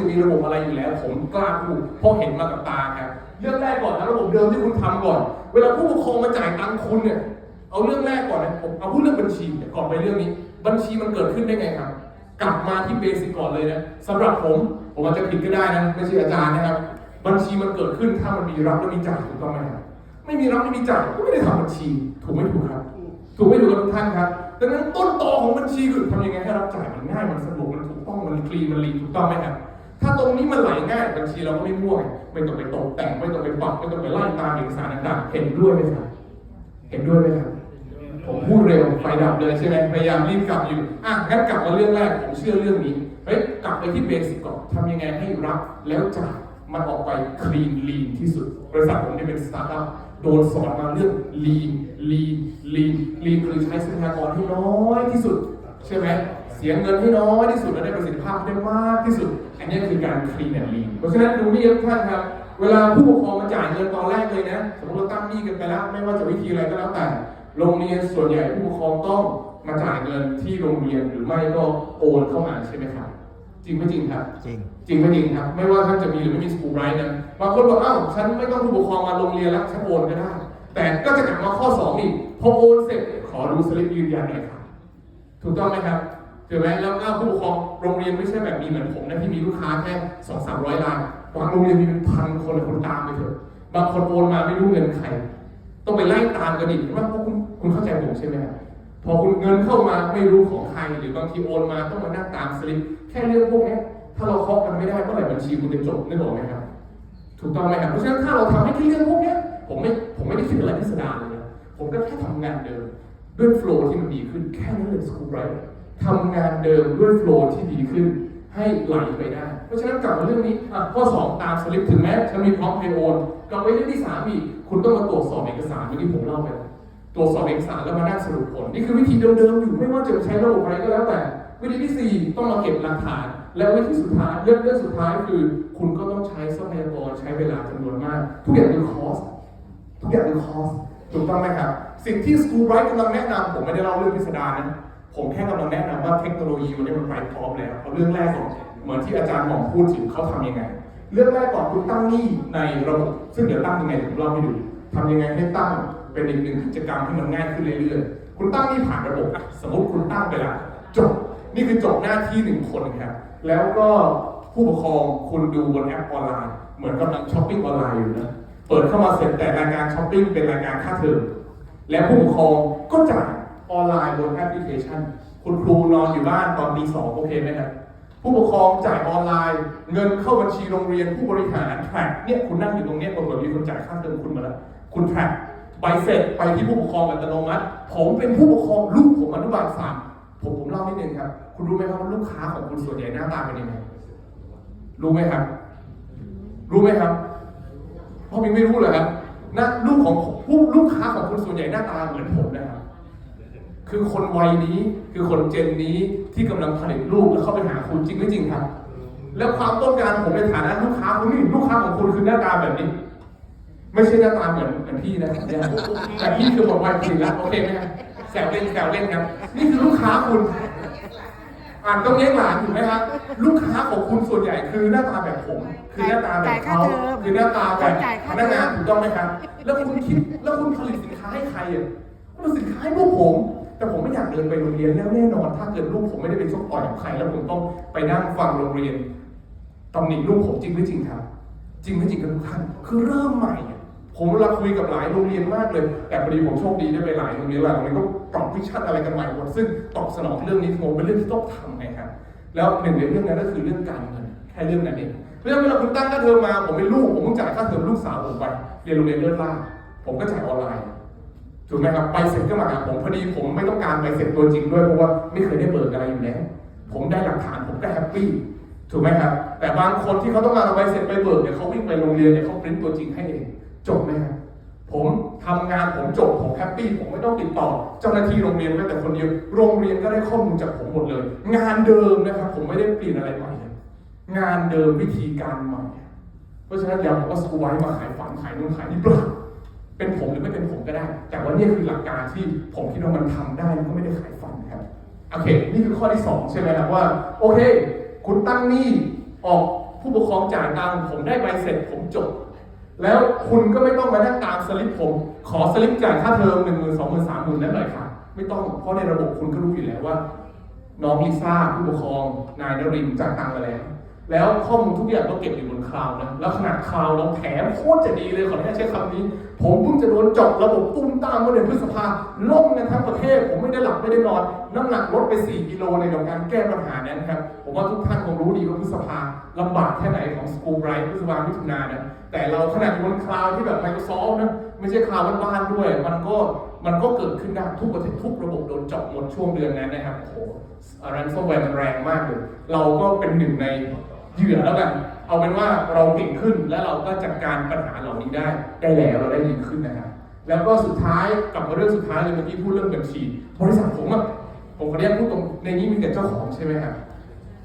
จะมีระบบอะไรอยู่แล้ว ผมกล้าพูดเพราะเห็นมากับตาครับเรื่องแรกก่อนนะระบบเดิมที่คุณทำก่อน เวลาผู้ปกครองมาจ่ายตังค์คุณเนี่ยเอาเรื่องแรกก่อนนะผมเอาพูดเรื่องบัญชีเนี่ยก่อนไปเรื่องนี้ บัญชีมันเกิดขึ้นได้ไงครับ กลับมาที่เบสิกก่อนเลยนะสำหรับผมผมอาจจะผิดก็ได้นะไม่ใช่อาจารย์นะครับ บัญชีมันเกิดขึ้นถ้ามันมีรับและมีจ่ายถูกต้องไหมครับไม่มีรับไม่มีจ่ายก็ไม่ได้ทำบัญชีถูกไหมถูกครับ ถูกไหมถูกกับทุกท่านครับดังนั้นต้นตอของบัญชีคือทำยังไงให้รับจ่ายมันง่ายมันสะดวกมันถูกต้องมันคลีนมันลีนถูกต้องไหมครับ ถ้าตรงนี้มันไหลง่ายบัญชีเราก็ไม่มั่วไงไม่ต้องไปตกแต่งไม่ต้องไปปรับไม่ต้องไปไล่ตามเอกสารต่างๆเห็นด้วยไหมครับเห็นด้วยไหมครับผมพูดเร็วไฟดับเลยใช่ไหมพยายามรีบกลับอยู่อะงั้นกลับมาเรื่องแรกผมเชื่อเรื่องนี้เฮ้ยกลับไปที่เบสิกก่อนทำยังไงให้รับแล้วจ่ายมันออกไปคลีนลีนที่สุดบริษัทผมนี่เป็นสตาร์ทอัพโดนสอนมาเรื่องลีนลีนลีนลีนคือใช้ทรัพยากรให้น้อยที่สุด ใช่ไหมเสียเงินให้น้อยที่สุดและได้ประสิทธิภาพได้มากที่สุด อันนี้คือการคลีนแอนด์ลีนเพราะฉะนั้นดูนี่ทุกท่านครับ เวลาผู้ปกครองมาจ่ายเงินตอนแรกเลยนะ สมมติเราตั้งหนี้กันไปแล้ว ไม่ว่าจะวิธีอะไรก็แล้วแต่ โรงเรียนส่วนใหญ่ผู้ปกครองต้องมาจ่ายเงินที่โรงเรียนหรือไม่ก็โอนเข้ามาใช่ไหมครับ จริงไม่จริงครับ จริง จริงไม่จริงครับ ไม่ว่าท่านจะมีหรือไม่มีสกูไรนะบางคนบอกอ้าวฉันไม่ต้องผู้ปกครองมาโรงเรียนแล้วฉันโอนก็ได้ แต่ก็จะกลับมาข้อสองอีกพอโอนเสร็จขอดูสลิปยืนยันหน่อยครับถูกต้องไหมครับ ถูกไหมแล้วก็ผู้ปกครองโรงเรียนไม่ใช่แบบนี้เหมือนผมนะที่มีลูกค้าแค่สองสามร้อยรายบางโรงเรียนมีเป็นพันคนเลยคนตามไปเถอะบางคนโอนมาไม่รู้เงินใครต้องไปไล่ตามกันอีกว่าเพราะคุณคุณเข้าใจผมใช่ไหมครับพอคุณเงินเข้ามาไม่รู้ของใครหรือบางทีโอนมาต้องมานั่งตามสลิปแค่เรื่องพวกนี้ถ้าเราเคาะกันไม่ได้เมื่อไหร่บัญชีคุณจะจบนึกออกไหมครับ ถูกต้องไหมครับเพราะฉะนั้นถ้าเราทำให้ที่เรื่องพวกนี้ผมไม่ผมไม่ได้คิดอะไรพิสดารเลยนะผมก็แค่ทำงานเดิมด้วยโฟล์ที่มันดีขึ้นแค่นั้นเลยสกูไรท ทำงานเดิมด้วยโฟล์ที่ดีขึ้น ให้ไหลไปได้ เพราะฉะนั้นกลับมาเรื่องนี้อะข้อ 2 ตามสลิปถึงแม้ฉันมีพร้อมเพย์โอนกลับไปเรื่องที่3อีกคุณต้องมาตรวจสอบเอกสารเมื่อกี้ผมเล่าไปตรวจสอบเอกสารแล้วมานั่งสรุปผล นี่คือวิธีเดิมๆอยู่ไม่ว่าจะใช้ระบบอะไรก็แล้วแต่ วิธีที่ 4 ต้องมาเก็บหลักฐาน และวิธีสุดท้ายเรื่องเรื่องสุดท้ายคือ คุณก็ต้องใช้ทรัพยากรใช้เวลาจำนวนมาก ทุกอย่างคือคอสทุกอย่างคือคอสถูกต้องไหมครับ สิ่งที่ School Bright กำลังแนะนำผมไม่ได้เล่าเรื่องพิสดารนะ ผมแค่กำลังแนะนำว่าเทคโนโลยีวันนี้มันไปพร้อมแล้วเอาเรื่องแรกก่อนเหมือนที่อาจารย์หมอพูดถึงเขาทำยังไง เรื่องแรกก่อนคุณตั้งหนี้ในระบบซึ่งเดี๋ยวตั้งยังไงผมเล่าให้ดูทำยังไงให้ตั้งเป็นอีกหนึ่งกิจกรรมที่มันง่ายขึ้นเรื่อยๆ คุณตั้งหนี้ผ่านระบบสมมติคุณตั้งไปแล้วจบนี่คือจบหน้าที่หนึ่งคนครับแล้วก็ผู้ปกครองคุณดูบนแอปออนไลน์ เหมือนกำลังช้อปปิ้งออนไลน์อยู่นะเปิดเข้ามาเสร็จแต่รายการช้อปปิ้งเป็นรายการค่าเทอมและผู้ปกครองก็จ่าย ออนไลน์บนแอปพลิเคชัน คุณครูนอนอยู่บ้านตอนตีสองโอเคไหมครับผู้ปกครองจ่ายออนไลน์ เงินเข้าบัญชีโรงเรียนผู้บริหารแทร็กเนี่ยคุณนั่งอยู่ตรงเนี้ยปรากฏมีคนจ่ายค่าเทอมคุณมาแล้วคุณแทร็กใบเสร็จไปที่ผู้ปกครองอัตโนมัติ ผมเป็นผู้ปกครองลูกผมอนุบาลสามผมผมเล่านิดนึงครับ คุณรู้ไหมครับว่าลูกค้าของคุณส่วนใหญ่หน้าตาเป็นยังไงรู้ไหมครับ รู้ไหมครับพ่อมิงไม่รู้เหรอครับหน้าลูกของผู้ลูกค้าของคุณส่วนใหญ่หน้าตาเหมือนผมนะครับ คือคนวัยนี้คือคนเจนนี้ที่กำลังผลิตลูกแล้วเข้าไปหาคุณจริงไม่จริงครับ แล้วความต้องการผมในฐานะลูกค้าคุณนี่ลูกค้าของคุณคือหน้าตาแบบนี้ ไม่ใช่หน้าตาเหมือนเหมือนพี่นะครับเนี่ยแต่พี่คือหมดวัยผลิตแล้วโอเคไหมครับแซวเล่นแซวเล่นครับ นี่คือลูกค้าคุณ อ่านต้องเลี้ยงหลานถูกไหมครับลูกค้าของคุณส่วนใหญ่คือหน้าตาแบบผม คือหน้าตาแบบเขาจ่ายค่าเทอมคือหน้าตาแบบจ่ายพค่านักงานเทอมถูกต้องไหมครับ แล้วคุณคิดแล้วคุณผลิตสินค้าให้ใครอะผลิตสินค้าให้พวกผม แต่ผมไม่อยากเดินไปโรงเรียนแล้วแน่นอน ถ้าเกิดลูกผมไม่ได้ไปชกต่อยกับใคร แล้วผมต้องไปนั่งฟังโรงเรียนตำหนิลูกผมจริงไม่จริงครับ จริงไม่จริงกันทุกท่านคือเริ่มใหม่ ผมเวลาคุยกับหลายโรงเรียนมากเลย แต่พอดีผมโชคดีได้ไปหลายโรงเรียนหลายโรงเรียนก็ปรับวิชั่นอะไรกันใหม่หมดซึ่งตอบสนองเรื่องนี้ผมเป็นเรื่องที่ต้องทำไงครับแล้วหนึ่งในเรื่องนั้นก็คือเรื่องการเงินแค่เรื่องนั้นเองเพราะฉะนั้นเวลาคุณตั้งค่าเทอมมาผมเป็นลูกผมต้องจ่ายค่าเทอมลูกสาวผมไปเรียนโรงเรียนเลิศล่าผมก็จ่ายออนไลน์ ถูกไหมครับใบเสร็จก็มาหาผมพอดีผมไม่ต้องการใบเสร็จตัวจริงด้วยเพราะว่าไม่เคยได้เบิกอะไรอยู่แล้วผมได้หลักฐานผมก็แฮปปี้ถูกไหมครับ แต่บางคนที่เขาต้องการเอาใบเสร็จไปเบิกเนี่ยเขาวิ่งไปโรงเรียนเนี่ยเขาปริ้นตัวจริงให้เองจบไหมครับผมทำงานผมจบผมแฮปปี้ผมไม่ต้องติดต่อ เจ้าหน้าที่โรงเรียนแม้แต่คนเดียวโรงเรียนก็ได้ข้อมูลจากผมหมดเลย งานเดิมนะครับผมไม่ได้เปลี่ยนอะไรใหม่งานเดิมวิธีการใหม่ เพราะฉะนั้นอย่าบอกว่าสกูไว้มาขายฝันขายนู่นขายนี่เปล่า เป็นผมหรือไม่เป็นผมก็ได้ แต่ว่านี่คือหลักการที่ผมคิดว่ามันทำได้มันก็ไม่ได้ขายฝันครับ โอเค นี่คือข้อที่สองใช่ไหมครับว่า โอเค คุณตั้งหนี้ออกผู้ปกครองจ่ายตังค์ผมได้ใบเสร็จผมจบ แล้วคุณก็ไม่ต้องมานั่งตามสลิปผม ขอสลิปจ่ายค่าเทอมหนึ่งหมื่นสองหมื่นสามหมื่นนั่นเลยค่ะ ไม่ต้องเพราะในระบบคุณก็รู้อยู่แล้วว่า น้องลิซ่าผู้ปกครองนายนรินจ่ายตังค์มาแล้ว แล้วข้อมูลทุกอย่างก็เก็บอยู่บนคลาวด์นะแล้วขนาดคลาวด์เราแถมโคตรจะดีเลยขออนุญาตใช้คำนี้ ผมเพิ่งจะโดนจาะระบบตุ้มตามเมื่อเดือนพฤษภาล่มกันทั้งประเทศ ผมไม่ได้หลับไม่ได้นอน น้ำหนักลดไป 4 กิโลในกับการแก้ปัญหานั้นครับผมว่าทุกท่านคงรู้ดีว่าพฤษภาลำบากแค่ไหนของสกูลไรท์พฤษภามิถุนานะแต่เราขนาดอยู่บนคลาวด์ที่แบบ Microsoft นะไม่ใช่คลาวด์บ้านๆด้วย มันก็มันก็เกิดขึ้นได้ทุกประเทศทุกระบบโดนเจาะหมดช่วงเดือนนั้นนะครับโอ้โหรันซอมแวร์มันแรงมากเลยเราก็เป็นหนึ่งใน เหยื่อแล้วกันเอาเป็นว่าเราเก่งขึ้นและเราก็จัดการปัญหาเหล่านี้ได้ได้แล้วเราได้ดีขึ้นนะครับแล้วก็สุดท้ายกลับมาเรื่องสุดท้ายเลยเมื่อกี้พูดเรื่องบัญชีบริษัทผมอะผมขออนุญาตพูดตรงในนี้มีแต่เจ้าของใช่ไหมครับ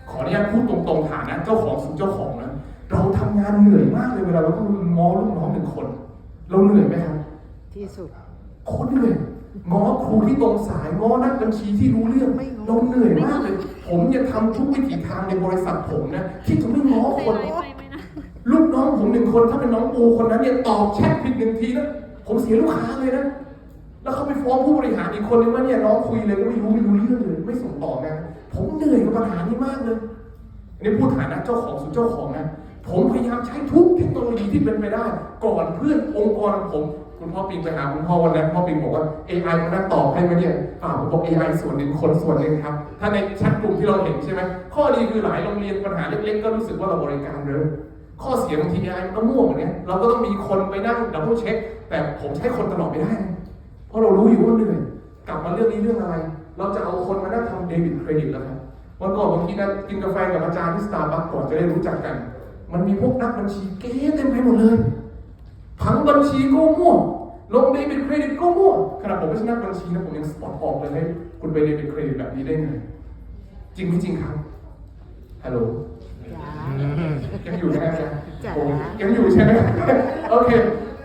ขออนุญาตพูดตรงๆฐานะเจ้าของสู่เจ้าของนะเราทำงานเหนื่อยมากเลยเวลาเราต้องง้อลูกน้องหนึ่งคน เราเหนื่อยไหมครับที่สุดโคตรเหนื่อยง้อครูที่ตรงสายง้อนักบัญชีที่รู้เรื่องไม่ง้อเราเหนื่อยมากเลย ผมจะทำทุกวิถีทางในบริษัทผมนะที่จะไม่ง้อคนไปไปนะลูกน้องผมหนึ่งคนถ้าเป็นน้องปูคนนั้นเนี่ยตอบแชทผิดหนึ่งทีนะผมเสียลูกค้าเลยนะแล้วเขาไปฟ้องผู้บริหารอีกคนนึงว่าเนี่ยน้องคุยเลยก็ไม่รู้ไม่รู้เรื่องเลยไม่ส่งต่องานผมเหนื่อยกับปัญหานี้มากเลยอันนี้พูดฐานะเจ้าของสู่เจ้าของนะผมพยายามใช้ทุกเทคโนโลยีที่เป็นไปได้ ก่อนเพื่อนองค์กรของผมคุณพ่อปิงไปหาคุณพ่อวันนั้นพ่อปิงบอกว่า AI มันน่าตอบให้ไหมเนี่ยเปล่าผมบอก AI ส่วนหนึ่งคนส่วนหนึ่งครับ ถ้าในแชทกลุ่มที่เราเห็นใช่ไหมข้อดีคือหลายโรงเรียนปัญหาเล็กๆ ก็รู้สึกว่าเราบริการเร็วข้อเสียบางที AI มันก็มั่วเหมือนกันเราก็ต้องมีคนไปนั่งดับเบิลเช็ค แต่ผมใช้คนตลอดไม่ได้ เพราะเรารู้อยู่ว่าเหนื่อยกลับมาเรื่องนี้เรื่องอะไร เราจะเอาคนมานั่งทำเดบิตเครดิตแล้วครับวันก่อนบางทีนะกินกาแฟกับอาจารย์ที่สตาร์บัคก่อนจะได้รู้จักกัน มันมีพวกนักบัญชีเก๊เต็มไปหมดเลยผังบัญชีก็มั่วลงเดบิตเครดิตก็มั่วขนาดผมไม่ใช่นักบัญชีนะผมยังสปอตออกเลยให้ คุณไปเดบิตเครดิตแบบนี้ได้ไง จริงไม่จริงครับ ฮัลโหลจ้ายังอยู่ใช่ไหมครับจ้ะโอ้ยังอยู่ใช่ไหมโอเค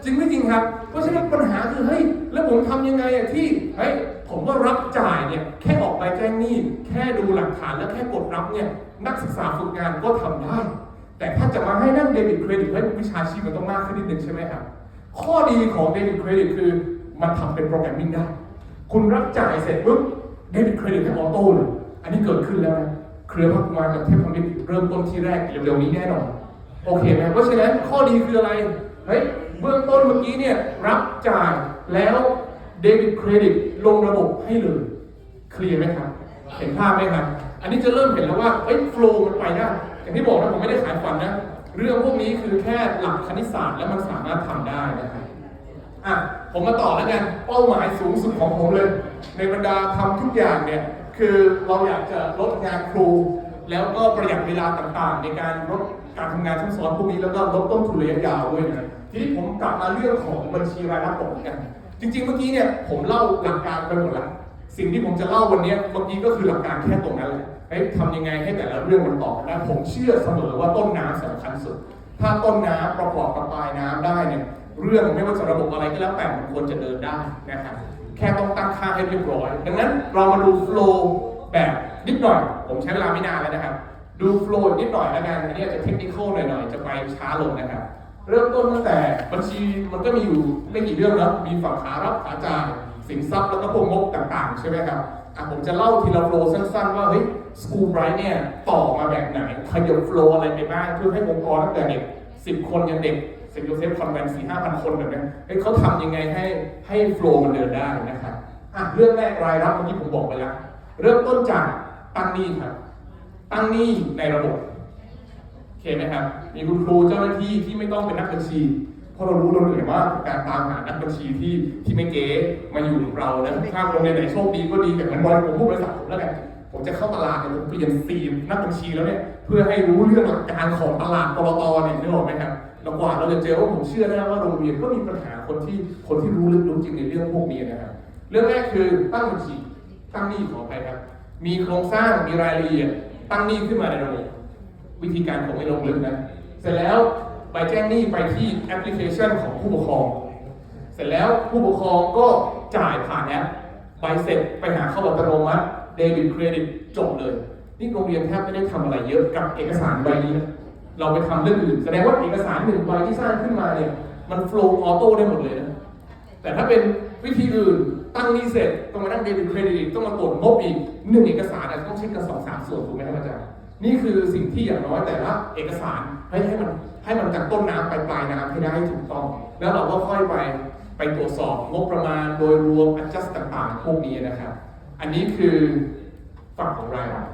จริงไม่จริงครับ เพราะฉะนั้นปัญหาคือเฮ้ยแล้วผมทำยังไงอะที่เฮ้ยผมก็รับจ่ายเนี่ยแค่ออกใบแจ้งหนี้แค่ดูหลักฐานแล้วแค่กดรับเนี่ยนักศึกษาฝึกงานก็ทำได้ แต่ถ้าจะมาให้นั่งเดบิตเครดิตให้วิชาชีพมันต้องมากขึ้นนิดนึงใช่ไหมครับข้อดีของเดบิตเครดิตคือมันทำเป็นโปรแกรมมิ่งได้ คุณรับจ่ายเสร็จปุ๊บ เดบิตเครดิตให้ออโต้เลย อันนี้เกิดขึ้นแล้วนะเครือพักมากับเทพพมิตรเริ่มต้นที่แรกเร็วๆนี้แน่นอน โอเคไหมเพราะฉะนั้นข้อดีคืออะไร เฮ้ย เบื้องต้นเมื่อกี้เนี่ยรับจ่ายแล้วเดบิตเครดิตลงระบบให้เลย เคลียร์ไหมครับ เห็นภาพไหมครับ อันนี้จะเริ่มเห็นแล้วว่าเฮ้ยโฟล์มันไปได้ อย่างที่บอกนะผมไม่ได้ขายฝันนะ เรื่องพวกนี้คือแค่หลักคณิตศาสตร์แล้วมันสามารถทำได้นะครับ อะผมมาต่อแล้วกันเป้าหมายสูงสุดของผมเลย ในบรรดาทำทุกอย่างเนี่ยคือเราอยากจะลดงานครู แล้วก็ประหยัดเวลาต่างๆ ในการลดการทำงานซับซ้อนพวกนี้แล้วก็ลดต้นทุนระยะยาวด้วยนะทีนี้ผมกลับมาเรื่องของบัญชีรายรับผมกัน จริง ๆ เมื่อกี้เนี่ยผมเล่าหลักการไปหมดแล้วสิ่งที่ผมจะเล่าวันนี้เมื่อกี้ก็คือหลักการแค่ตรงนั้นแหละเฮ้ยทำยังไงให้แต่ละเรื่องมันต่อและผมเชื่อเสมอว่าต้นน้ำสำคัญสุด ถ้าต้นน้ำประกอบกับปลายน้ำได้เนี่ย เรื่องไม่ว่าจะระบบอะไรก็แล้วแต่มันควรจะเดินได้นะครับแค่ต้องตั้งค่าให้เรียบร้อย ดังนั้นเรามาดูโฟล์แบบนิดหน่อย ผมใช้เวลาไม่นานแล้วนะครับ ดูโฟล์นิดหน่อยแล้วกันอันนี้จะเทคนิคหน่อยๆ จะไปช้าลงนะครับ เริ่มต้นตั้งแต่บัญชีมันก็มีอยู่ไม่กี่เรื่องนะมีฝั่งขารับขาจ่ายสินทรัพย์แล้วก็พวกงบต่างๆ ใช่ไหมครับอะผมจะเล่าทีละโฟล์สั้นๆ ว่าเฮ้ยสกูไบรท์เนี่ยต่อมาแบบไหนขยับโฟล์อะไรไปบ้างเพื่อให้องค์กรตั้งแต่เด็กสิบคนยันเด็ก นต์โยเซฟคอนแวนสี่ห้าพันคนแบบเนี้ยเขาทำยังไงให้ให้โฟล์มันเดินได้นะครับอะเรื่องแรกรายรับเมื่อกี้ผมบอกไปแล้ว เริ่มต้นจากตั้งหนี้ครับ ตั้งหนี้ในระบบโอเคไหมครับ มีคุณครูเจ้าหน้าที่ที่ไม่ต้องเป็นนักบัญชีเพราะเรารู้เราเหนื่อยมาการตามหานักบัญชีที่ที่ไม่เก๋มาอยู่กับเรานะถ้าโรงเรียนไหนโชคดีก็ดีแต่เหมือนบอยผมพูดบริษัทผมแล้วกันผมจะเข้าตลาดเนี่ยผมเปลี่ยนซีมนักบัญชีแล้วเนี่ยเพื่อให้รู้เรื่องหลักการของตลาดปตเนี่ยนึกออกไหมครับ แล้วกว่าเราจะเจอว่าผมเชื่อได้ว่าโรงเรียนก็มีปัญหาคนที่คนที่รู้ลึกรู้จริงในเรื่องพวกนี้นะครับเรื่องแรกคือตั้งบัญชีตั้งหนี้ขออภัยครับ มีโครงสร้างมีรายละเอียด ตั้งหนี้ขึ้นมาในระบบวิธีการคงไม่ลงลึกนะเสร็จแล้วใบแจ้งหนี้ไปที่แอปพลิเคชันของผู้ปกครอง เสร็จแล้วผู้ปกครองก็จ่ายผ่านแอปใบเสร็จไปหาเข้าอัตโนมัติเดบิตเครดิตจบเลย นี่โรงเรียนแทบไม่ได้ทำอะไรเยอะกับเอกสารใบนี้นะ เราไปทำเรื่องอื่น แสดงว่าเอกสารหนึ่งใบที่สร้างขึ้นมาเนี่ยมันโฟล์ออโต้ได้หมดเลยนะแต่ถ้าเป็นวิธีอื่นตั้งนี้เสร็จต้องมานั่งเดบิตเครดิตต้องมากดงบอีกหนึ่งเอกสารอาจจะต้องเช็คกันสองสามส่วนถูกไหมครับอาจารย์นี่คือสิ่งที่อย่างน้อยแต่ละเอกสารให้ให้มันให้มันจากต้นน้ำไปปลายน้ำให้ได้ถูกต้อง แล้วเราก็ค่อยไปไปตรวจสอบงบประมาณโดยรวม adjust ต่างๆ พวกนี้นะครับ อันนี้คือฝั่งของรายรับ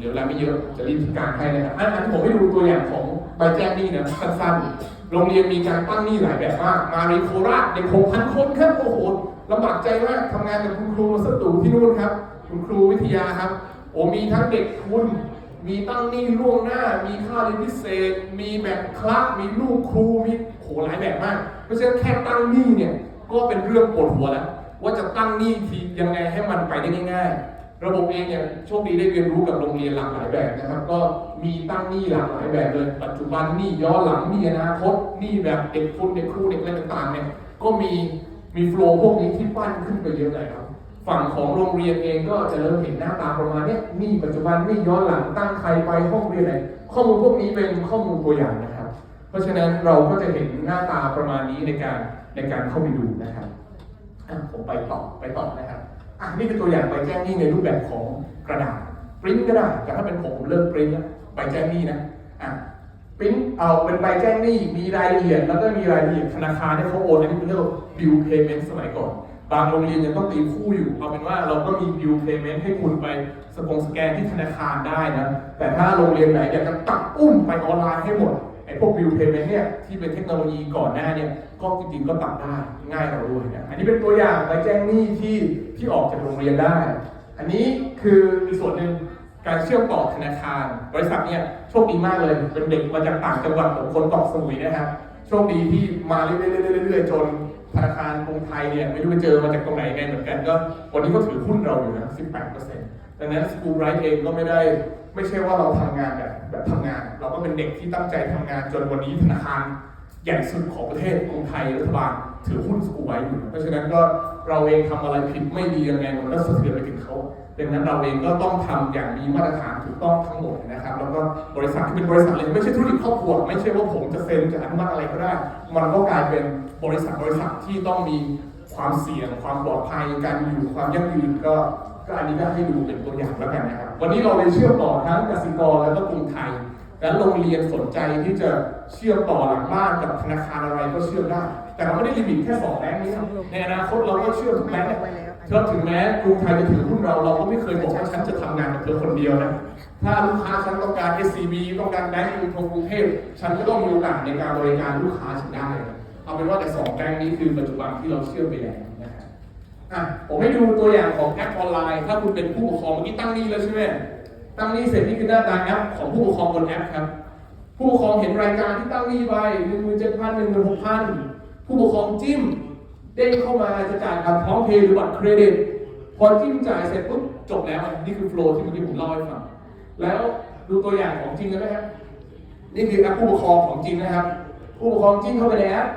เหลือเวลาไม่เยอะจะรีบการให้นะครับอันอันที่ผมให้ดูตัวอย่างของใบแจ้งหนี้นะสั้นๆโรงเรียนมีการตั้งหนี้หลายแบบมาก มาในโคราชเด็กหกพันคนครับโอ้โหลำบากใจมากทำงานกับคุณครูสตูที่นู่นครับ คุณครูวิทยาครับ โอ้มีทั้งเด็กทุนมีตั้งหนี้ล่วงหน้า มีค่าเรียนพิเศษ มีแบบคลาสมีลูกครูมีโหหลายแบบมาก เพราะฉะนั้นแค่ตั้งหนี้เนี่ยก็เป็นเรื่องปวดหัวแล้วว่าจะตั้งหนี้ทียังไงให้มันไปได้ง่าย ๆ ระบบเองเนี่ยโชคดีได้เรียนรู้กับโรงเรียนหลากหลายแบบนะครับ ก็มีตั้งหนี้หลากหลายแบบเลย ปัจจุบันหนี้ย้อนหลังหนี้อนาคตหนี้แบบเด็กทุนเด็กครูเด็กอะไรต่างๆเนี่ยก็มีมีโฟล์พวกนี้ที่ปั้นขึ้นไปเยอะเลยครับ ฝั่งของโรงเรียนเองก็จะเริ่มเห็นหน้าตาประมาณเนี้ยหนี้ปัจจุบันหนี้ย้อนหลังตั้งใครไปห้องเรียนไหนข้อมูลพวกนี้เป็นข้อมูลตัวอย่างนะครับ เพราะฉะนั้นเราก็จะเห็นหน้าตาประมาณนี้ในการในการเข้าไปดูนะครับอะผมไปต่อไปต่อนะครับ อะนี่เป็นตัวอย่างใบแจ้งหนี้ในรูปแบบของกระดาษปริ้นก็ได้ แต่ถ้าเป็นผมผมเลิกปริ้นแล้วใบแจ้งหนี้นะอะปริ้นเอาเป็นใบแจ้งหนี้มีรายละเอียด แล้วก็มีรายละเอียดธนาคารที่เขาโอนอันนี้เป็นเรื่อง bill payment สมัยก่อน บางโรงเรียนยังต้องตีคู่อยู่ เอาเป็นว่าเราก็มี bill payment ให้คุณไปสกงสแกนที่ธนาคารได้นะ แต่ถ้าโรงเรียนไหนอยากจะตักอุ้มไปออนไลน์ให้หมด อ้พวก bill payment เนี่ยที่เป็นเทคโนโลยีก่อนหน้าเนี่ยก็จริงๆก็ตัดได้ง่ายเราด้วยนะอันนี้เป็นตัวอย่างใบแจ้งหนี้ที่ที่ออกจากโรงเรียนได้ อันนี้คืออีกส่วนหนึ่งการเชื่อมต่อธนาคาร บริษัทเนี่ยโชคดีมากเลยเป็นเด็กมาจากต่างจังหวัดผมคนเกาะสมุยนะครับโชคดีที่มาเรื่อยๆเรื่อยๆจนธนาคารกรุงไทยเนี่ยไม่รู้ไปเจอมาจากตรงไหนไงเหมือนกันก็วันนี้ก็ถือหุ้นเราอยู่นะ 18%ดังนั้นสกูไรท์เองก็ไม่ได้ ไม่ใช่ว่าเราทำงานแบบแบบทำงาน เราก็เป็นเด็กที่ตั้งใจทำงานจนวันนี้ธนาคารใหญ่สุดของประเทศกรุงไทยรัฐบาลถือหุ้นสกูไว้อยู่ เพราะฉะนั้นก็เราเองทำอะไรผิดไม่ดียังไงมันก็สะเทือนไปถึงเขาดังนั้นเราเองก็ต้องทำอย่างมีมาตรฐานถูกต้องทั้งหมดนะครับ แล้วก็บริษัทที่เป็นบริษัทเลยไม่ใช่ธุรกิจครอบครัวไม่ใช่ว่าผมจะเซ็นจะอนุมัติอะไรก็ได้ มันก็กลายเป็นบริษัทบริษัทที่ต้องมีความเสี่ยง ความปลอดภัยการอยู่ความยั่งยืนก็ ก็อันนี้ก็ให้ดูเป็นตัวอย่างแล้วกันนะครับ วันนี้เราเลยเชื่อมต่อทั้งกสิกรและก็กรุงไทย และโรงเรียนสนใจที่จะเชื่อมต่อหลังบ้านกับธนาคารอะไรก็เชื่อมได้ แต่เราไม่ได้ลิมิตแค่สองแบงค์นี้นะในอนาคตเราก็เชื่อมทุกแบงค์เนี่ยเชื่อถึงแม้กรุงไทยจะถือหุ้นเราเราก็ไม่เคยบอกว่าฉันจะทำงานกับเธอคนเดียวนะถ้าลูกค้าฉันต้องการ SCB ต้องการแบงก์กรุงกรุงเทพฉันก็ต้องมีโอกาสในการบริการลูกค้าฉันได้เอาเป็นว่าแต่สองแบงค์นี้คือปัจจุบันที่เราเชื่อมไปแล้วนะครับอะ ผมให้ดูตัวอย่างของแอปออนไลน์ ถ้าคุณเป็นผู้ปกครองเมื่อกี้ตั้งนี้แล้วใช่ไหมตั้งนี้เสร็จนี่คือหน้าตาแอปของผู้ปกครองบนแอปครับ ผู้ปกครองเห็นรายการที่ตั้งนี้ไปหนึ่งหมื่นเจ็ดพันหนึ่งหมื่นหกพันผู้ปกครองจิ้มเด้งเข้ามาจะจ่ายผ่านพร้อมเพย์หรือบัตรเครดิต พอจิ้มจ่ายเสร็จปุ๊บจบแล้วนี่คือโฟล์ที่เมื่อกี้ผมเล่าให้ฟังแล้วดูตัวอย่างของจริงกันไหมครับนี่คือแอปผู้ปกครองของจริงนะครับ ผู้ปกครองจิ้มเข้าไปในแอป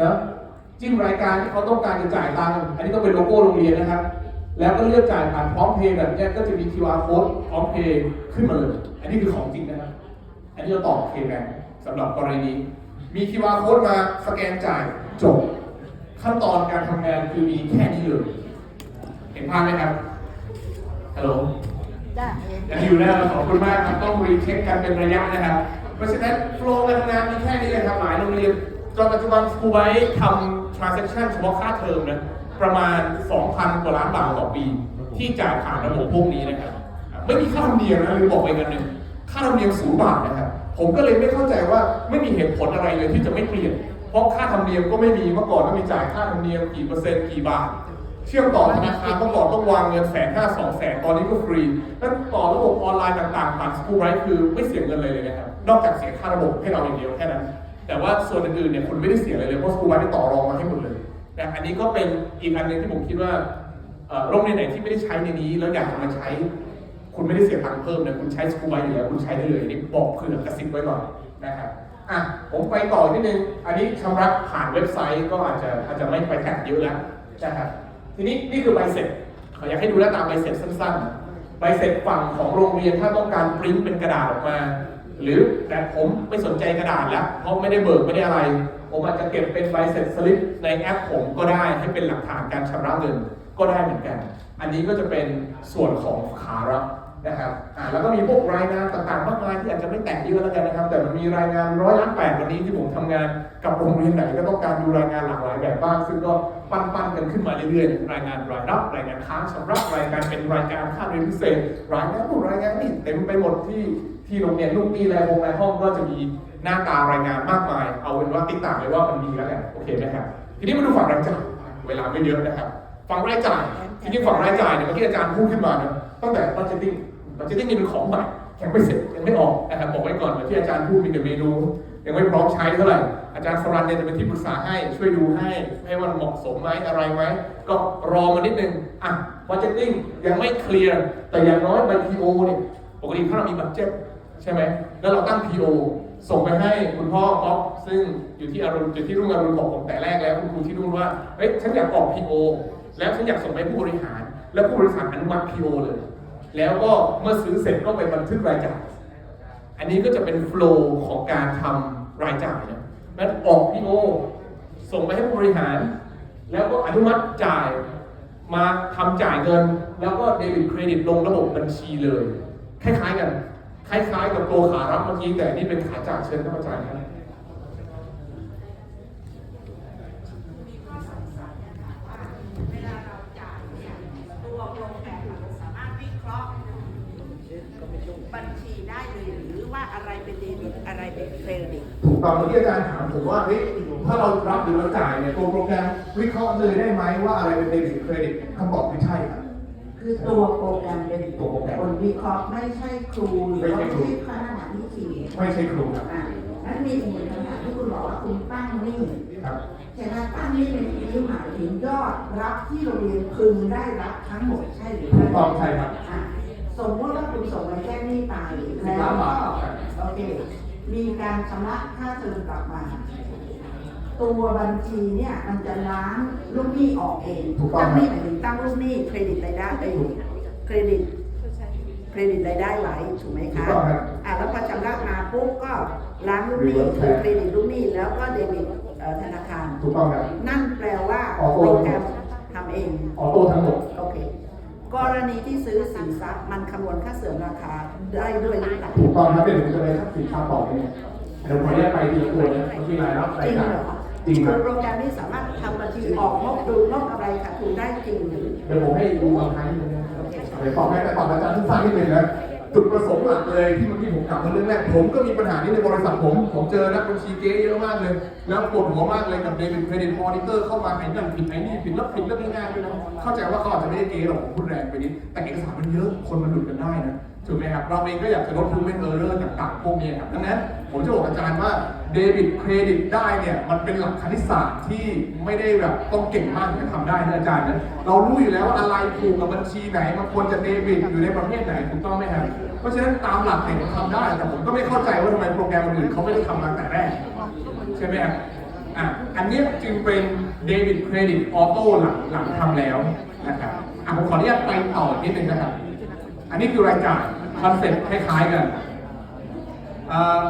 นะ จิ้มรายการที่เขาต้องการจะจ่ายตังค์อันนี้ต้องเป็นโลโก้โรงเรียนนะครับ แล้วก็เลือกจ่ายผ่านพร้อมเพย์แบบเนี้ยก็จะมี QR code พร้อมเพย์ขึ้นมาเลยอันนี้คือของจริงนะครับ อันนี้เราตอบเคแบงสำหรับกรณีนี้ มี QR code มาสแกนจ่ายจบ ขั้นตอนการทำงานคือมีแค่นี้เลยเห็นภาพไหมครับฮัลโหลจ้าเห็นยังอยู่นะขอบคุณมากครับต้องรีเช็คกันเป็นระยะนะครับ เพราะฉะนั้นโฟล์การทำงานมีแค่นี้เลยครับหลายโรงเรียนจนปัจจุบันครูไว้ทำ transaction เฉพาะค่าเทอมนะประมาณ 2,000 กว่าล้านบาทต่อปี ที่จ่ายผ่านระบบพวกนี้นะครับ ไม่มีค่าธรรมเนียมนะหรือบอกไปกันหนึ่งค่าธรรมเนียมศูนย์บาทนะครับผมก็เลยไม่เข้าใจว่าไม่มีเหตุผลอะไรเลยที่จะไม่เปลี่ยน เพราะค่าธรรมเนียมก็ไม่มีเมื่อก่อนก็มีจ่ายค่าธรรมเนียมกี่เปอร์เซ็นต์กี่บาท เชื่อมต่อธนาคารเมื่อก่อนต้องวางเงินแสนห้าสองแสนตอนนี้ก็ฟรีแล้วต่อระบบออนไลน์ต่างๆผ่านสกูไรคือไม่เสียเงินเลยเลยนะครับนอกจากเสียค่าระบบให้เราอย่างเดียวแค่นั้น แต่ว่าส่วนอื่นๆเนี่ยคุณไม่ได้เสียอะไรเลยเพราะสกูไรได้ต่อรองมาให้หมดเลยแต่อันนี้ก็เป็นอีกอันหนึ่งที่ผมคิดว่าโรงเรียนไหนที่ไม่ได้ใช้ในนี้ แล้วอยากจะมาใช้ คุณไม่ได้เสียตังค์เพิ่มนะคุณใช้สกูไว้อยู่แล้วคุณใช้ได้เลยนี่บอกเผื่อกระซิบไว้ก่อนนะครับอะผมไปต่อนิดนึงอันนี้ชำระผ่านเว็บไซต์ก็อาจจะอาจจะไม่ไปแท็กเยอะแล้วนะครับทีนี้นี่คือใบเสร็จขออยากให้ดูหน้าตาใบเสร็จสั้นๆใบเสร็จฝั่งของโรงเรียนถ้าต้องการปริ้นเป็นกระดาษออกมา หรือแต่ผมไม่สนใจกระดาษแล้ว เพราะไม่ได้เบิกไม่ได้อะไร ผมอาจจะเก็บเป็นใบเสร็จสลิปในแอปผมก็ได้ให้เป็นหลักฐานการชำระเงินก็ได้เหมือนกัน อันนี้ก็จะเป็นส่วนของขารับนะครับอ่าแล้วก็มีพวกรายงานต่างๆ มากมายที่อาจจะไม่แตกเยอะแล้วกันนะครับ แต่มันมีรายงานร้อยล้านแปดวันนี้ที่ผมทำงานกับโรงเรียนไหนก็ต้องการดูรายงานหลากหลายแบบบ้าง ซึ่งก็ปั้นๆกันขึ้นมาเรื่อยๆ รายงานรายรับรายงานค้างชำระรายการเป็นรายการค่าเรียนพิเศษ รายงานนู่นรายงานนี่เต็มไปหมดที่ ที่โรงเรียนลูกปีรายโรงรายห้องก็จะมีหน้าตารายงานมากมาย เอาเป็นว่าติ๊กต่างเลยว่ามันมีแล้วกันโอเคไหมครับทีนี้มาดูฝั่งรายจ่ายเวลาไม่เยอะนะครับ ฝั่งรายจ่ายทีนี้ฝั่งรายจ่ายเนี่ยเมื่อกี้อาจารย์พูดขึ้นมานะตั้งแต่ budgeting budgeting นี่เป็นของใหม่ยังไม่เสร็จยังไม่ออกนะครับบอกไว้ก่อนเหมือนที่อาจารย์พูดมีแต่เมนูยังไม่พร้อมใช้เท่าไหร่อาจารย์สรันเนี่ยจะเป็นที่ปรึกษาให้ช่วยดูให้ให้มันเหมาะสมไหมอะไรไหมก็รอมานิดนึงอะ budgeting ยังไม่เคลียร์แต่อย่างน้อยใบ PO เนี่ยปกติถ้าเรามีบัตเจ็ต ใช่ไหมแล้วเราตั้ง PO ส่งไปให้คุณพ่อป๊อปซึ่งอยู่ที่อรุณอยู่ที่รุ่งอรุณบอกผมแต่แรกแล้วคุณครูที่นู่นว่าเฮ้ยฉันอยากออก PO แล้วฉันอยากส่งไปผู้บริหาร แล้วผู้บริหารอนุมัติ PO เลย แล้วก็เมื่อซื้อเสร็จก็ไปบันทึกรายจ่ายอันนี้ก็จะเป็นโฟล์ของการทำรายจ่ายนะนั้นออก PO ส่งไปให้ผู้บริหาร แล้วก็อนุมัติจ่ายมาทำจ่ายเงิน แล้วก็เดบิตเครดิตลงระบบบัญชีเลย คล้ายๆกัน คล้ายๆกับตัวขารับเมื่อกี้แต่นี่เป็นขาจายเชิญท่านอาจารย์ครับมีข้อสงสัยเวลาเราจ่ายเนี่ยตัวโปรแกรมสามารถวิเคราะห์บัญชีได้เลยหรือว่าอะไรเป็นเดบิตอะไรเป็นเครดิตถูกต้องเมื่อกี้อาจารย์ถามผมว่าเฮ้ยถ้าเรารับหรือเราจ่ายเนี่ยตัวโปรแกรมวิเคราะห์เลยได้ไหมว่าอะไรเป็นเดบิตเครดิตคำตอบคือใช่ครับ คือตัวโปรแกรมเป็นตัวโปรแกรมคนวิเคราะห์ไม่ใช่ครูหรือว่าไม่ไม่ใช่ครูใช่คณะวิธีไม่ใช่ครูครับอ่านั้นมีอีกหนึ่งคำถามที่คุณบอกว่าคุณตั้งหนี้ครับใช่ไหมตั้งหนี้ในที่นี้หมายถึงยอดรับที่โรงเรียนพึงได้รับทั้งหมดใช่หรือถูไม่กต้องใช่ครับอะสมมติว่าคุณส่งไปแจ้งหนี้ไปสิบแล้วล้านก็บาทครับโอเคมีการชำระค่าเทอมกลับมา ตัวบัญชีเนี่ยมันจะล้างลูกหนี้ออกเองถูกต้อง ตั้งหนี้หมายถึงตั้งลูกหนี้เครดิตรายได้เองเครดิต เครดิตรายได้ไว้ถูกไหมถูคะกต้องครับ อะแล้วพอชำระมาปุ๊บก็ล้างลูกหนี้ Reverse คือเครดิตลูกหนี้แล้วก็เดบิตเอ่อธนาคาร ถูกต้องครับ นั่นแปลว่าออโต้โปรแกรมทำเอง ออโต้ทั้งหมด โอเค กรณีที่ซื้อสินทรัพย์มันคำนวณค่าเสื่อมราคาได้ด้วยหรือเปล่าถูกต้องครับเป็นผมจะไปทักสินค้าต่อเนี่ยเดี๋ยวผมจะไปทีละตัวนะเมื่อกี้รายรับรายจริงจ่ายเหรอ จริงครับโปรแกรมนี้สามารถทำบัญชีออกงบดูงบอะไรค่ะคุณได้จริงหรือเดี๋ยวผมให้ดูบางครั้งนึงนะเดี๋ยวตอบให้แต่ตอบอาจารย์สั้นๆนิดนึงนะจุดประสงค์หลักเลยที่เมื่อกี้ผมกลับมาเรื่องแรกผมก็มีปัญหานี้ในบริษัทผม ผมเจอนักบัญชีเก๊เยอะมากเลย แล้วปวดหัวมากเลยกับเดบิตเครดิตมอนิเตอร์เข้ามาไอ้นั่นผิดไอ้นี่ผิดแล้วผิดเรื่องง่ายๆด้วยนะเข้าใจว่าเขาอาจจะไม่ได้เก๊หรอกผมพูดแรงไปนิดแต่เอกสารมันเยอะคนมันหลุดกันได้นะ ถูกไหมครับ เราเองก็อยากจะลดทุนเป็นเออร์เรอร์ต่างๆพวกนี้ครับดังนั้นผมจะบอกอาจารย์ว่าเดบิตเครดิตได้เนี่ยมันเป็นหลักคณิตศาสตร์ที่ไม่ได้แบบต้องเก่งมากถึงจะทำได้นะอาจารย์นะเรารู้อยู่แล้วว่าอะไรผูกกับบัญชีไหนมันควรจะเดบิตอยู่ในประเภทไหนถูกต้องไหมครับเพราะฉะนั้นตามหลักเนี่ยผมทำได้แต่ผมก็ไม่เข้าใจว่าทำไมโปรแกรมอื่นเขาไม่ได้ทำมาแต่แรกใช่ไหมครับอะอันนี้จึงเป็นเดบิตเครดิตออโต้หลังหลังทำแล้วนะครับอะผมขออนุญาตไปต่อนิดนึงนะครับ อันนี้คือรายจ่าย คอนเซ็ปต์คล้ายๆกัน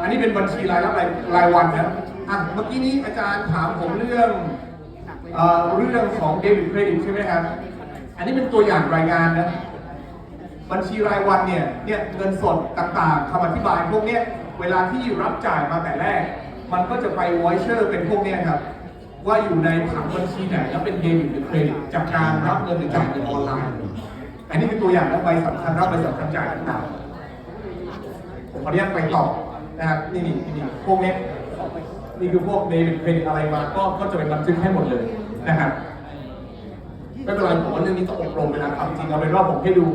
อันนี้เป็นบัญชีรายรับรายวันนะอะเมื่อกี้นี้อาจารย์ถามผมเรื่องเอเรื่องของเดบิตเครดิตใช่ไหมครับ อันนี้เป็นตัวอย่างรายงานนะบัญชีรายวันเนี่ยเนี่ยเงินสดต่างๆคำอธิบายพวกเนี้ยเวลาที่รับจ่ายมาแต่แรก มันก็จะไปไวเชอร์เป็นพวกเนี้ยครับ ว่าอยู่ในผังบัญชีไหนแล้วเป็นเดบิตหรือเครดิตจากการรับเงินหรือจ่ายเงินออนไลน์ อันนี้เป็นตัวอย่างและใบสำคัญรับใบสำคัญจ่ายต่างๆ ออนุญาตไปต่อนะครับนี่นี่นี่พวกนี้นี่คือพวกเดบิตเครดิตอะไรมาก็ก็จะเป็นบันทึกให้หมดเลยนะครับไม่เป็นไรผมว่าเรื่องนี้ต้องอบรมไปนะความจริงเอาเป็นว่าผมให้ดู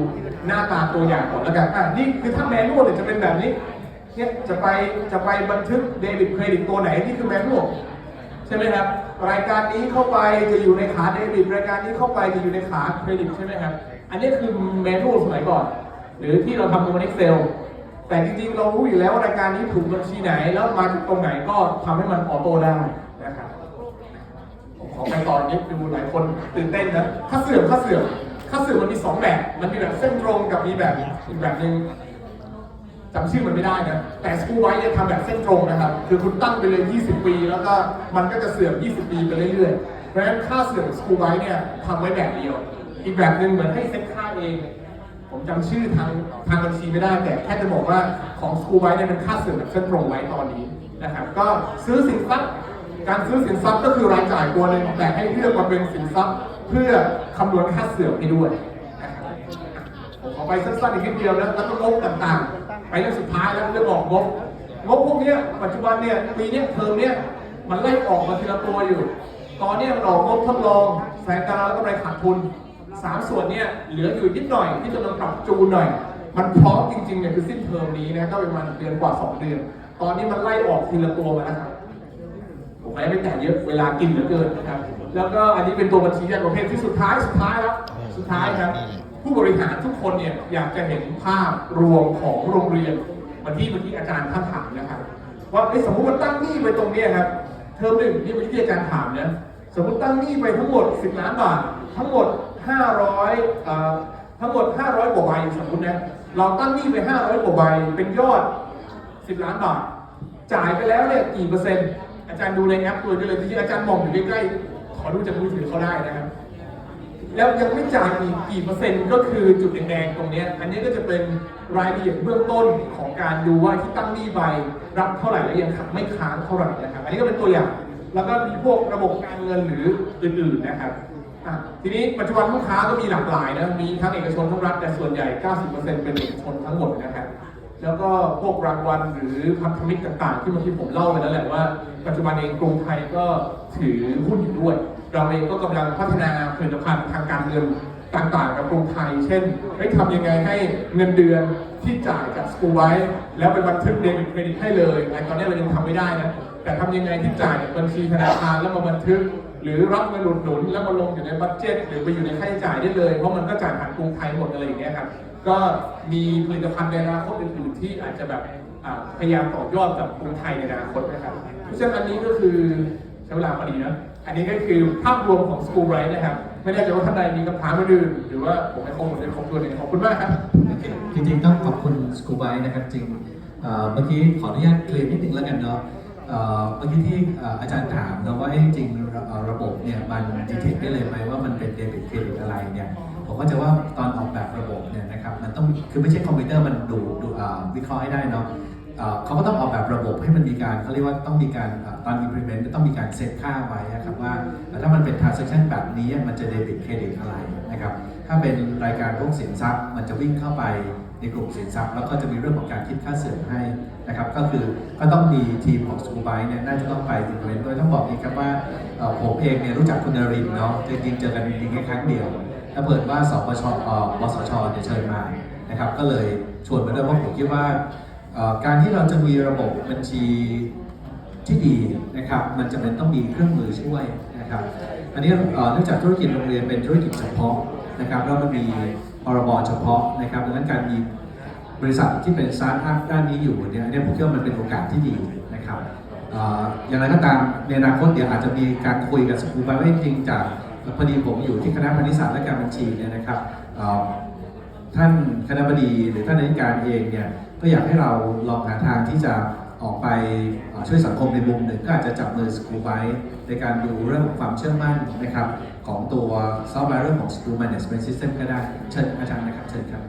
หน้าตาตัวอย่างก่อนแล้วกันอะนี่คือถ้าแมนนวลเนี่ยจะเป็นแบบนี้เนี่ยจะไปจะไปบันทึกเดบิตเครดิตตัวไหนนี่คือแมนนวลใช่ไหมครับรายการนี้เข้าไปจะอยู่ในขาเดบิตรายการนี้เข้าไปจะอยู่ในขาเครดิตใช่ไหมครับอันนี้คือแมนนวลสมัยก่อน หรือที่เราทำบน Excel แต่จริงๆเรารู้อยู่แล้วว่ารายการนี้ถูกบัญชีไหน แล้วมาจากตรงไหนก็ทำให้มันออโต้ได้นะครับผมขอไปตอนนี้ดูหลายคนตื่นเต้นนะค่าเสื่อมค่าเสื่อมค่าเสื่อมมันมีสองแบบ มันมีแบบเส้นตรงกับมีแบบอีกแบบหนึ่งจำชื่อมันไม่ได้นะ แต่สกูไว้เนี่ยทำแบบเส้นตรงนะครับ คือคุณตั้งไปเลย 20 ปี แล้วก็มันก็จะเสื่อม 20 ปีไปเรื่อยๆเพราะฉะนั้นค่าเสื่อมสกูไว้เนี่ยทำไว้แบบเดียว อีกแบบหนึ่งเหมือนให้เซ็ตค่าเอง ผมจำชื่อทางทางบัญชีไม่ได้ แต่แค่จะบอกว่าของสกูไว้เนี่ยเป็นค่าเสื่อมแบบเส้นตรงไว้ตอนนี้นะครับก็ซื้อสินทรัพย์ การซื้อสินทรัพย์ก็คือรายจ่ายตัวหนึ่งแต่ให้เลือกมาเป็นสินทรัพย์ เพื่อคำนวณค่าเสื่อมให้ด้วยนะครับผมขอไปสั้นๆอีกนิดเดียวนะแล้วก็งบต่างๆ ไปเรื่องสุดท้ายแล้วเรื่องออกงบงบพวกนี้ปัจจุบันเนี่ยปีนี้เทอมเนี้ยมันไล่ออกมาทีละตัวอยู่ ตอนนี้มันออกงบทดลองแสนตาแล้วก็ไปขาดทุน สามส่วนเนี่ยเหลืออยู่นิดหน่อยที่จะต้องปรับจูนหน่อย มันพร้อมจริงๆเนี่ยคือสิ้นเทอมนี้นะก็ประมาณเดือนกว่าสองเดือน ตอนนี้มันไล่ออกทีละตัวมาแล้วครับผมไม่ได้แต่เยอะเวลากินเหลือเกินนะครับ แล้วก็อันนี้เป็นตัวบัญชีแยาประเภทที่สุดท้ายสุดท้ายแล้วสุดท้ายครับ ผู้บริหารทุกคนเนี่ยอยากจะเห็นภาพรวมของโรงเรียนเหวันที่เมื่อกี้อาจารย์ท่านถามนะครับว่าเอ้สมมติว่าตั้งหนี้ไปตรงนี้ครับเทอมหนึ่งนี่เมื่อกี้ที่อาจารย์ถามนะสมมติตั้งหนี้ไปทั้งหมด 10 ล้านบาททั้งหมด 500ทั้งหมด 500กว่าใบสมมตินะ เราตั้งหนี้ไป 500กว่าใบ เป็นยอด 10 ล้านบาท จ่ายไปแล้วเนี่ยกี่เปอร์เซ็นต์ อาจารย์ดูในแอปตัวนี้เลยจริงๆอาจารย์มองอยู่ใกล้ๆ ขอดูจากมือถือเขาได้นะครับ แล้วยังไม่จ่ายอีกกี่เปอร์เซ็นต์ก็คือจุดแดงๆตรงเนี้ยอันนี้ก็จะเป็นรายละเอียดเบื้องต้นของการดูว่าที่ตั้งหนี้ไปรับเท่าไหร่และยังขัดไม่ค้างเท่าไหร่นะครับ อันนี้ก็เป็นตัวอย่าง แล้วก็มีพวกระบบการเงินหรืออื่นๆนะครับ ทีนี้ปัจจุบันลูกค้าก็มีหลากหลายนะ มีทั้งเอกชนทั้งรัฐแต่ส่วนใหญ่ 90%เป็นเอกชนทั้งหมดนะครับแล้วก็พวกรางวัลหรือพันธมิตรต่างๆ ที่เมื่อกี้ผมเล่าไปแล้วแหละว่า ปัจจุบันเองกรุงไทยก็ถือหุ้นอยู่ด้วย เราเองก็กำลังพัฒนาผลิตภัณฑ์ทางการเงินต่างๆ กับกรุงไทย เช่นให้ทำยังไงให้เงินเดือนที่จ่ายกับสกูไว้ แล้วไปบันทึกเดบิตเครดิตให้เลยไอ้ตอนนี้เรายังทำไม่ได้นะแต่ทำยังไงที่จ่ายบัญชีธนาคารแล้วมาบันทึก หรือรับเงินอุดหนุนแล้วมาลงอยู่ในบัตเจ็ตหรือไปอยู่ในค่าใช้จ่ายได้เลย เพราะมันก็จ่ายผ่านกรุงไทยหมดอะไรอย่างเงี้ยครับก็มีผลิตภัณฑ์ในอนาคตอื่นๆที่อาจจะแบบพยายามต่อยอดกับกรุงไทยในอนาคตนะครับเพราะฉะนั้นอันนี้ก็คือใช้เวลาพอดีนะอันนี้ก็คือภาพรวมของ School Bright นะครับ ไม่แน่ใจว่าท่านใดมีคำถามอื่นหรือว่าผมให้ข้อมูลในครบถ้วนเลยขอบคุณมากครับ จริงๆต้องขอบคุณสกูบายนะครับจริงเอ่อเมื่อกี้ขออนุญาตเคลมนิดนึงแล้วกันเนาะ เมื่อกี้ที่อาจารย์ถามเนาะว่าจริงๆระระบบเนี่ยมันดีเทคได้เลยไหมว่ามันเป็นเดบิตเครดิตอะไรเนี่ยผมก็จะว่าตอนออกแบบระบบเนี่ยนะครับมันต้องคือไม่ใช่คอมพิวเตอร์มันดูดูวิเคราะห์ให้ได้เนาะเอ่อเขาก็ต้องออกแบบระบบให้มันมีการเขาเรียกว่าต้องมีการเอ่อตอน implement ต้องมีการเซตค่าไว้นะครับว่าถ้ามันเป็น transaction แบบนี้มันจะเดบิตเครดิตอะไรนะครับถ้าเป็นรายการพวกสินทรัพย์มันจะวิ่งเข้าไป ในกลุ่มสินทรัพย์แล้วก็จะมีเรื่องของการคิดค่าเสื่อมให้นะครับก็คือก็ต้องมีทีมของสกูบายเนี่ยน่าจะต้องไปอินเวนด้วยต้องบอกอีกครับว่าผมเองเนี่ยรู้จักคุณนรินเนาะจริงๆเจอกันจริงๆแค่ครั้งเดียวถ้าเปิดว่าสปชเอ่อบสชเนี่ยเชิญมานะครับก็เลยชวนมาด้วยเพราะผมคิดว่าการที่เราจะมีระบบบัญชีที่ดีนะครับมันจะเป็นต้องมีเครื่องมือช่วยนะครับอันนี้เนื่องจากธุรกิจโรงเรียนเป็นธุรกิจเฉพาะนะครับแล้วมันมี พรบเฉพาะนะครับดังนั้นการมีบริษัทที่เป็นสตาร์ทอัพด้านนี้อยู่เนี่ยอันนี้ผมคิดว่ามันเป็นโอกาสที่ดีนะครับอย่างไรก็ตามในอนาคตเดี๋ยวอาจจะมีการคุยกับสกูลไปว่จริงจากพอดีผมอยู่ที่คณะพณิชยศาสตร์และการบัญชีเนี่ยนะครับท่านคณะบดีหรือท่านนายการเองเนี่ยก็อยากให้เราลองหาทางที่จะออกไปช่วยสังคมในมุมหนึ่งก็อาจจะจับมือสกูไบในการดูเรื่องของความเชื่อมั่นนะครับ ของตัวซอฟต์แวร์เรื่องของ School Management System ก็ได้ เชิญอาจารย์นะครับ เชิญครับ